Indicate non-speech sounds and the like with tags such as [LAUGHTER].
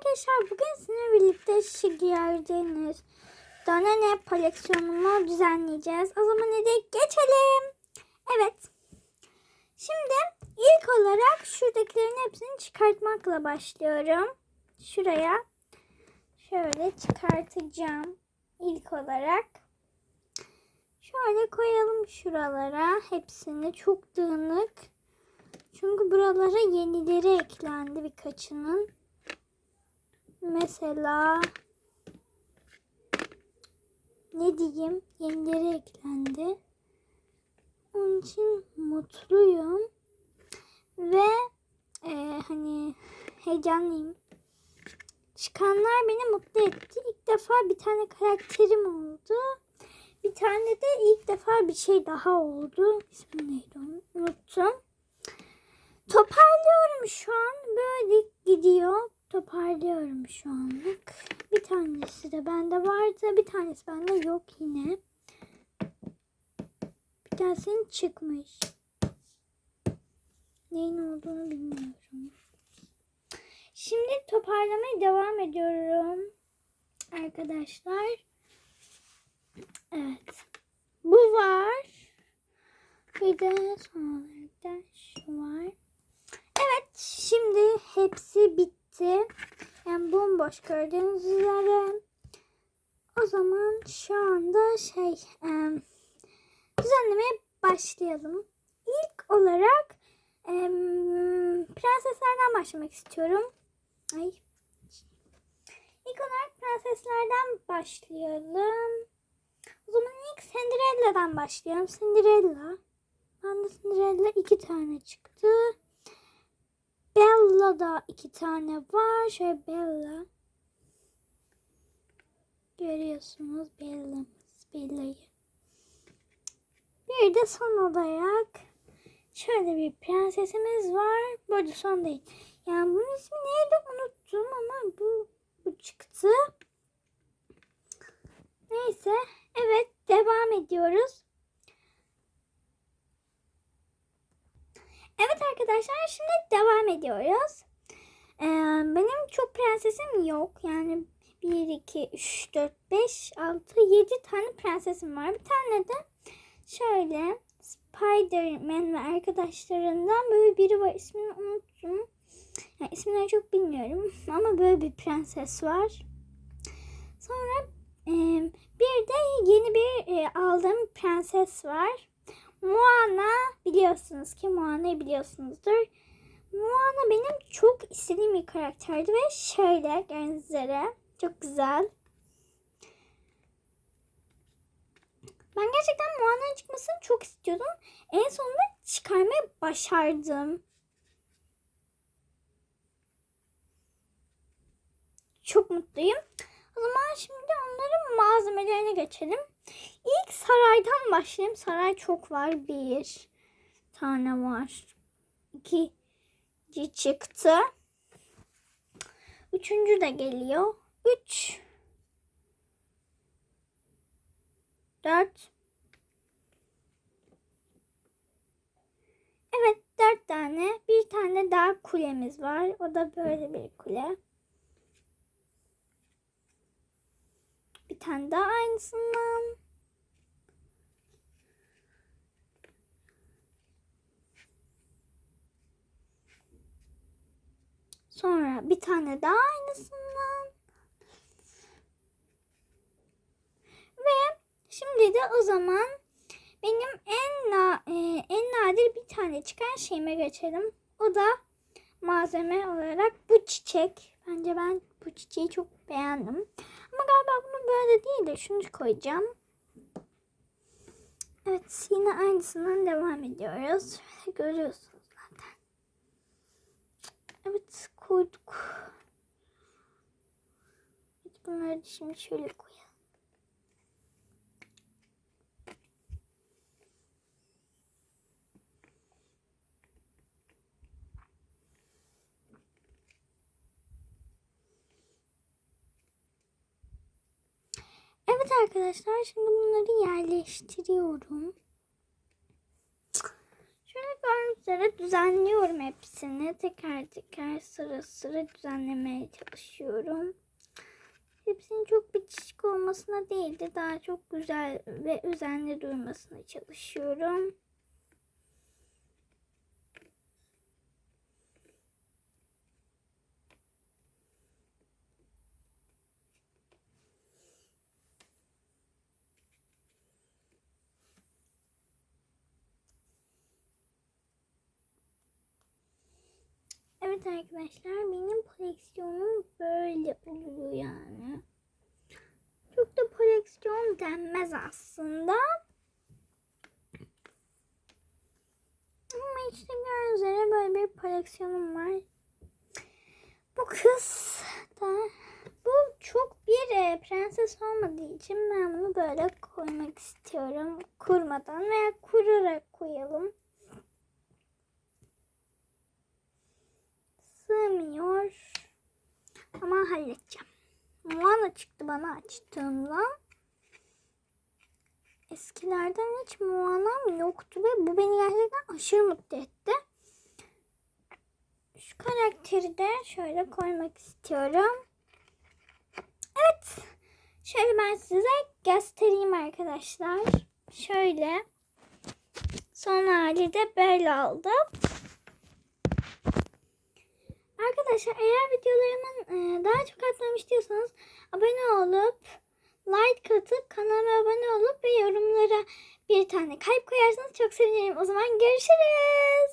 arkadaşlar bugün sizinle birlikte Şigiyer'deniz Danone koleksiyonumu düzenleyeceğiz. O zaman hadi geçelim. Evet. Şimdi ilk olarak şuradakilerin hepsini çıkartmakla başlıyorum. Şuraya şöyle çıkartacağım ilk olarak. Şöyle koyalım şuralara hepsini çok dağınık. Çünkü buralara yenileri eklendi birkaçının. Mesela ne diyeyim yenileri eklendi. Onun için mutluyum. Ve e, hani heyecanlıyım. Çıkanlar beni mutlu etti. İlk defa bir tane karakterim oldu. Bir tane de ilk defa bir şey daha oldu. İsmi neydi onu unuttum. Toparlıyorum şu an. Böyle gidiyor. Toparlıyorum şu anlık. Bir tanesi de bende vardı. Bir tanesi bende yok yine. Bir tanesinin çıkmış. Neyin olduğunu bilmiyorum. Şimdi toparlamaya devam ediyorum. Arkadaşlar. Evet. Bu var. Bir de son olarak da şu var. Evet şimdi hepsi bitti. Yani bomboş gördüğünüz üzere. O zaman şu anda şey e, düzenlemeye başlayalım. İlk olarak e, prenseslerden başlamak istiyorum. Ay. İlk olarak prenseslerden başlayalım. O zaman ilk Cinderella'dan başlayalım. Cinderella. Ben de Cinderella iki tane çıktı. Bella'da iki tane var. Şöyle Bella. Görüyorsunuz Bella'mız. Bella'yı. Bir de son olarak şöyle bir prensesimiz var. Bu arada son değil. Yani bunun ismi neydi unuttum ama bu, bu çıktı. Neyse. Evet devam ediyoruz. Evet arkadaşlar şimdi devam ediyoruz. Ee, benim çok prensesim yok. Yani 1, 2, 3, 4, 5, 6, 7 tane prensesim var. Bir tane de şöyle Spider-Man ve arkadaşlarından böyle biri var. İsmini unuttum. Yani ismini çok bilmiyorum. [LAUGHS] Ama böyle bir prenses var. Sonra e, bir de yeni bir e, aldığım prenses var. Moana biliyorsunuz ki Moana'yı biliyorsunuzdur. Moana benim çok istediğim bir karakterdi ve şöyle üzere çok güzel. Ben gerçekten Moana'nın çıkmasını çok istiyordum. En sonunda çıkarmayı başardım. Çok mutluyum. O zaman şimdi onların malzemelerine geçelim. İlk saraydan başlayayım. Saray çok var. Bir tane var. İkinci çıktı. Üçüncü de geliyor. Üç. Dört. Evet dört tane. Bir tane daha kulemiz var. O da böyle bir kule. Tane daha aynısından. Sonra bir tane daha aynısından. Ve şimdi de o zaman benim en na, e, en nadir bir tane çıkan şeyime geçelim. O da malzeme olarak bu çiçek. Bence ben bu çiçeği çok beğendim. Ama galiba bunu böyle değil de şunu koyacağım. Evet yine aynısından devam ediyoruz. Görüyorsunuz zaten. Evet koyduk. Bunları şimdi şöyle koyalım. Evet arkadaşlar şimdi bunları yerleştiriyorum. Şöyle gördüğünüz sıra düzenliyorum hepsini. Teker teker sıra sıra düzenlemeye çalışıyorum. Hepsinin çok bitişik olmasına değil de daha çok güzel ve özenli durmasına çalışıyorum. Evet arkadaşlar benim koleksiyonum böyle oluyor yani. Çok da koleksiyon denmez aslında. Ama işte gördüğünüz üzere böyle bir koleksiyonum var. Bu kız da bu çok bir e, prenses olmadığı için ben bunu böyle koymak istiyorum. Kurmadan veya kurarak koyalım. Sığmıyor. Ama halledeceğim. Moana çıktı bana açtığımda. Eskilerden hiç Moana'm yoktu ve bu beni gerçekten aşırı mutlu etti. Şu karakteri de şöyle koymak istiyorum. Evet. Şöyle ben size göstereyim arkadaşlar. Şöyle. Son hali de böyle oldu. Arkadaşlar eğer videolarımın e, daha çok atmamı istiyorsanız abone olup like atıp kanalıma abone olup ve yorumlara bir tane kalp koyarsanız çok sevinirim. O zaman görüşürüz.